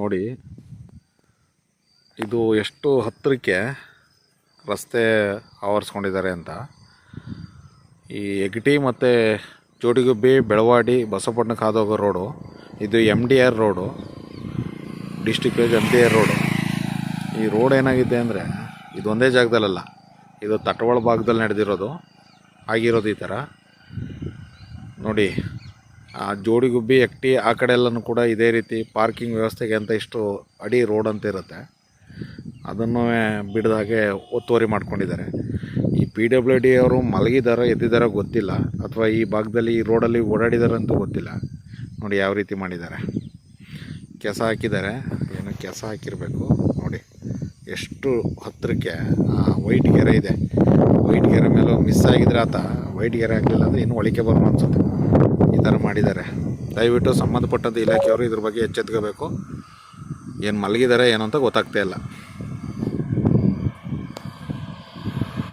ನೋಡಿ. ಇದು ಎಷ್ಟು ಹತ್ತಿರಕ್ಕೆ ರಸ್ತೆ ಆವರಿಸ್ಕೊಂಡಿದ್ದಾರೆ ಅಂತ. ಈ ಎಗಟಿ ಮತ್ತು ಜೋಡಿಗುಬ್ಬಿ, ಬೆಳವಾಡಿ, ಬಸವಪಟ್ಟಣಕ್ಕೆ ಹಾದೋಗೋ ರೋಡು, ಇದು M D R road district wise M D R road. ಈ ರೋಡ್ ಏನಾಗಿದೆ ಅಂದರೆ ಇದು ಒಂದೇ ಜಾಗದಲ್ಲಲ್ಲ, ಇದು ತಟ್ಟವಾಳ ಭಾಗದಲ್ಲಿ ನಡೆದಿರೋದು, ಆಗಿರೋದು ಈ ಥರ ನೋಡಿ ಜೋಡಿಗುಬ್ಬಿ, ಎಕ್ಟಿ ಆ ಕಡೆ ಎಲ್ಲನೂ ಕೂಡ ಇದೇ ರೀತಿ ಪಾರ್ಕಿಂಗ್ ವ್ಯವಸ್ಥೆಗೆ ಅಂತ ಇಷ್ಟು ಅಡಿ ರೋಡ್ ಅಂತ ಇರುತ್ತೆ. ಅದನ್ನು ಬಿಡದ ಹಾಗೆ ಒತ್ತುವರಿ ಮಾಡ್ಕೊಂಡಿದ್ದಾರೆ. ಈ ಪಿ ಡಬ್ಲ್ಯೂ ಡಿ ಅವರು ಮಲಗಿದಾರೋ ಎದ್ದಿದ್ದಾರೋ ಗೊತ್ತಿಲ್ಲ. ಅಥವಾ ಈ ಭಾಗದಲ್ಲಿ ಈ ರೋಡಲ್ಲಿ ಓಡಾಡಿದಾರೋ ಅಂತೂ ಗೊತ್ತಿಲ್ಲ. ನೋಡಿ ಯಾವ ರೀತಿ ಮಾಡಿದ್ದಾರೆ. ಕೆಸ ಹಾಕಿದ್ದಾರೆ. ಏನು ಕೆಸ ಹಾಕಿರಬೇಕು. ನೋಡಿ, ಎಷ್ಟು ಹತ್ತಿರಕ್ಕೆ ವೈಟ್ ಗೆರೆ ಇದೆ. ವೈಟ್ ಗೆರೆ ಮೇಲೆ ಮಿಸ್ ಆಗಿದ್ರೆ ಆತ ವೈಟ್ ಗೆರೆ ಆಗಲಿಲ್ಲ ಅಂದರೆ ಇನ್ನೂ ಒಳಿಕೆ ಬರೋಣ ಅನ್ಸುತ್ತೆ. ಈ ಥರ ಮಾಡಿದ್ದಾರೆ. ದಯವಿಟ್ಟು ಸಂಬಂಧಪಟ್ಟಂಥ ಇಲಾಖೆಯವರು ಇದ್ರ ಬಗ್ಗೆ ಎಚ್ಚೆತ್ಕೋಬೇಕು. ಏನು ಮಲಗಿದ್ದಾರೆ ಏನು ಅಂತ ಗೊತ್ತಾಗ್ತಾ ಇಲ್ಲ.